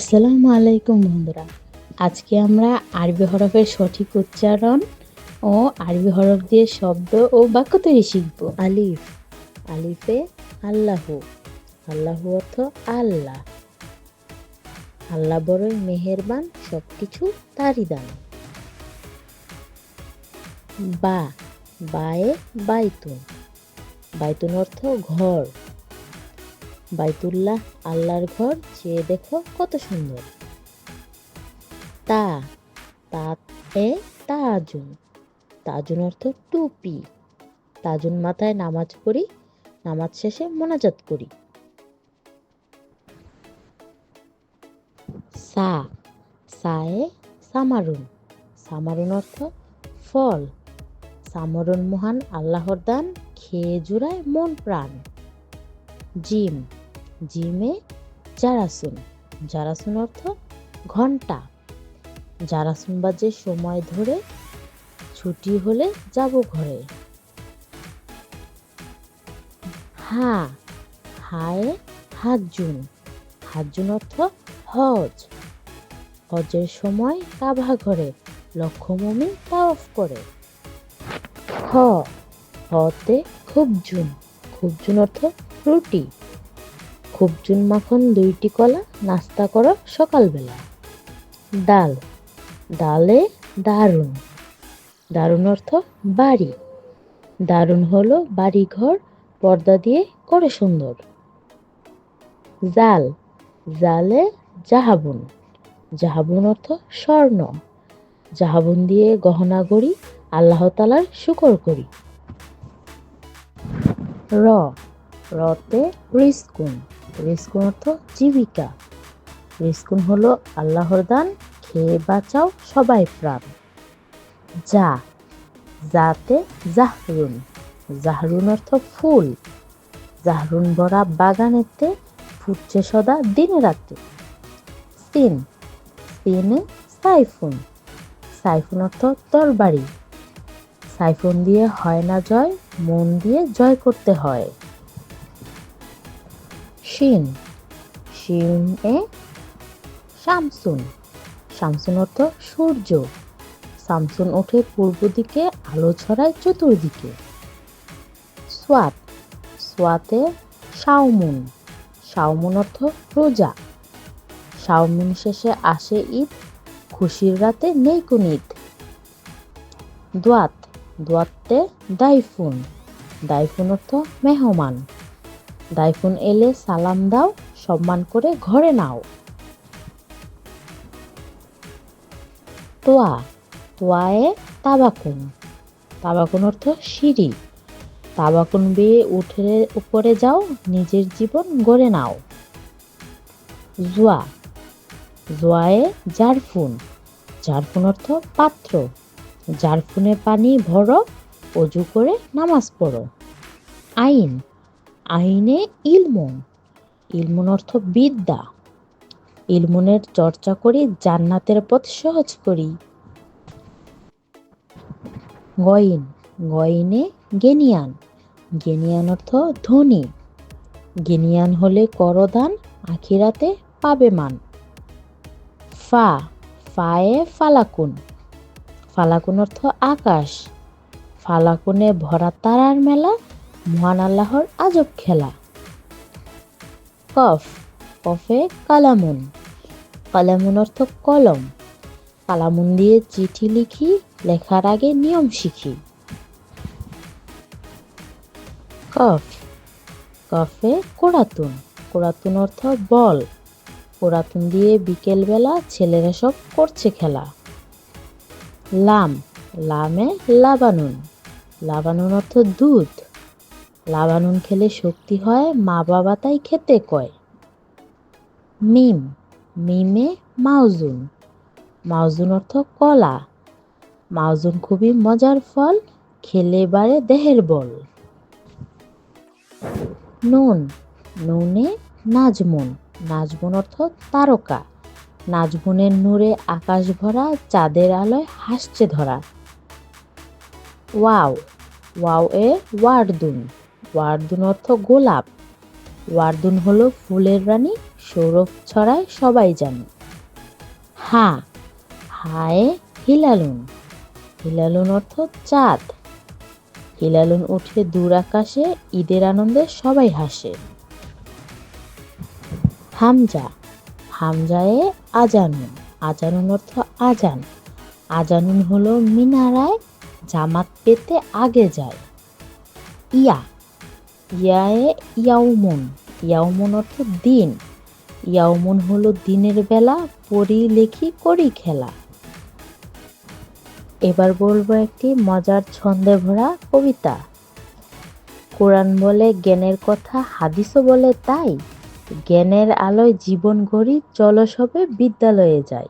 আসসালামু আলাইকুম বন্ধুরা। আজকে আমরা আরবি হরফের সঠিক উচ্চারণ ও আরবি হরফ দিয়ে শব্দ ও বাক্য তৈরি শিখব। আলিফ। আলিফে আল্লাহ। আল্লাহ অর্থ আল্লাহ। আল্লাহ বড়ই মেহেরবান সব কিছু তারই দান। বা। বায়ে বাইতুন। বাইতুন অর্থ ঘর। বাইতুল্লাহ, আল্লাহর ঘর, চেয়ে দেখো কত সুন্দর। তা তা, এ, তাজুন। তাজুন অর্থ টুপি। তাজুন মাথায় নামাজ পড়ি, নামাজ শেষে মোনাজাত করি। সা, সায়ে সামারুন। সামারুন অর্থ ফল। সামরুন মহান আল্লাহর দান, খেয়ে জুড়ায় মন প্রাণ। জিম জিমে জারাসুন। জারাসুন অর্থ ঘণ্টা। জারাসুন বাজে সময় ধরে ছুটি হলে যাব ঘরে। হা, হায় হাজুন হাজুন অর্থ হজ। হজের সময় কাভা ঘরে লক্ষ মমি তাওফ করে। খ হতে খুব জুন। খুব জুন অর্থ রুটি। খুবজুন মাখন, দুইটি কলা, নাস্তা করো সকালবেলা। ডাল। ডালে দারুণ। দারুণ অর্থ বাড়ি। দারুণ হলো বাড়ি ঘর পর্দা দিয়ে করে সুন্দর। জাল। জালে জাহাবুন। জাহাবুন অর্থ স্বর্ণ। জাহাবুন দিয়ে গহনা গড়ি, আল্লাহ তালার শুকর করি। র। রতে রিস্কুন। রিস্কুন অর্থ জীবিকা। রিস্কুন হলো আল্লাহর দান, খেয়ে বাঁচাও সবাই প্রাণ। যা, যাতে জাহরুন। জাহরুন অর্থ ফুল। জাহরুন ভরা বাগানেতে ফুটছে সদা দিনে রাতে সিন সিনে সাইফুন। সাইফুন অর্থ তরবারি। সাইফুন দিয়ে হয় না জয়, মন দিয়ে জয় করতে হয়। শিন। শিন এ শামসুন। শামসুন অর্থ সূর্য। শামসুন ওঠে পূর্ব দিকে, আলো ছড়ায় চতুর্দিকে। সোয়াত। সোয়াতে শাওমুন। শাওমুন অর্থ রোজা শাওমুন শেষে আসে ঈদ। খুশির রাতে নেই কোন ঈদ। দোয়াত। দোয়াতে দাইফুন। দাইফুন অর্থ মেহমান। দাইফুন এলে সালাম দাও, সম্মান করে ঘরে নাও। তোয়া, তোয়ায়ে তাবাকুন। তাবাকুন অর্থ সিঁড়ি। তাবাকুন বেয়ে উঠে, উপরে যাও, নিজের জীবন গড়ে নাও। জুয়া, জোয়ায়ে জারফুন। জারফুন অর্থ পাত্র। জারফুনে পানি ভরো, অজু করে নামাজ পড়ো। আইন আইনে ইলমুন। ইলমুন অর্থ বিদ্যা। ইলমুনের চর্চা করি, জান্নাতের পথ সহজ করি। গইন গইনে গেনিয়ান। গেনিয়ান অর্থ ধনী। গেনিয়ান হলে করদান, আখিরাতে পাবে মান ফা। ফায়ে ফালাকুন। ফালাকুন অর্থ আকাশ। ফালাকুনে ভরা তারার মেলা মহান আল্লাহর আজব খেলা। কফ, কফে কালামুন। কালামুন অর্থ কলম। কালামুন দিয়ে চিঠি লিখি, লেখার আগে নিয়ম শিখি। কফ, কফে কোরাতুন। কোরাতুন অর্থ বল। কোরাতুন দিয়ে বিকেলবেলা ছেলেরা সব করছে খেলা। লাম, লামে লাবানুন। লাবানুন অর্থ দুধ। লাবানুন খেলে শক্তি হয় মা বাবা তাই খেতে কয়। মিম, মিমে মাউজুন মাউজুন অর্থ কলা। মাউজুন খুবই মজার ফল, খেলে বাড়ে দেহের বল। নুন, নুনে নাজমুন। নাজমুন অর্থ তারকা। নাজমুনের নূরে আকাশ ভরা, চাঁদের আলোয় হাসছে ধরা। ওয়াও ওয়াও এ ওয়ার্দুন ওয়ার্দুন অর্থ গোলাপ। ওয়ার্দুন হলো ফুলের রানী, সৌরভ ছড়ায় সবাই জানে। হা, হায় হিলালুন। হিলালুন অর্থ চাঁদ। হিলালুন উঠে দূর আকাশে, ঈদের আনন্দে সবাই হাসে। হামজা, হামজায়ে আজানুন। আজানুন অর্থ আজান। আজানুন হলো মিনারায়, জামাত পেতে আগে যায়। ইয়া ইয়ায়ে ইয়াউমুন। ইয়াউমুন অর্থ দিন। ইয়াউমুন হলো দিনের বেলা পড়ি লেখি করি খেলা এবার বলব একটি মজার ছন্দে ভরা কবিতা। কোরআন বলে জ্ঞানের কথা, হাদিসও বলে তাই। জ্ঞানের আলোয় জীবন গড়ি চলো সবে বিদ্যালয়ে যাই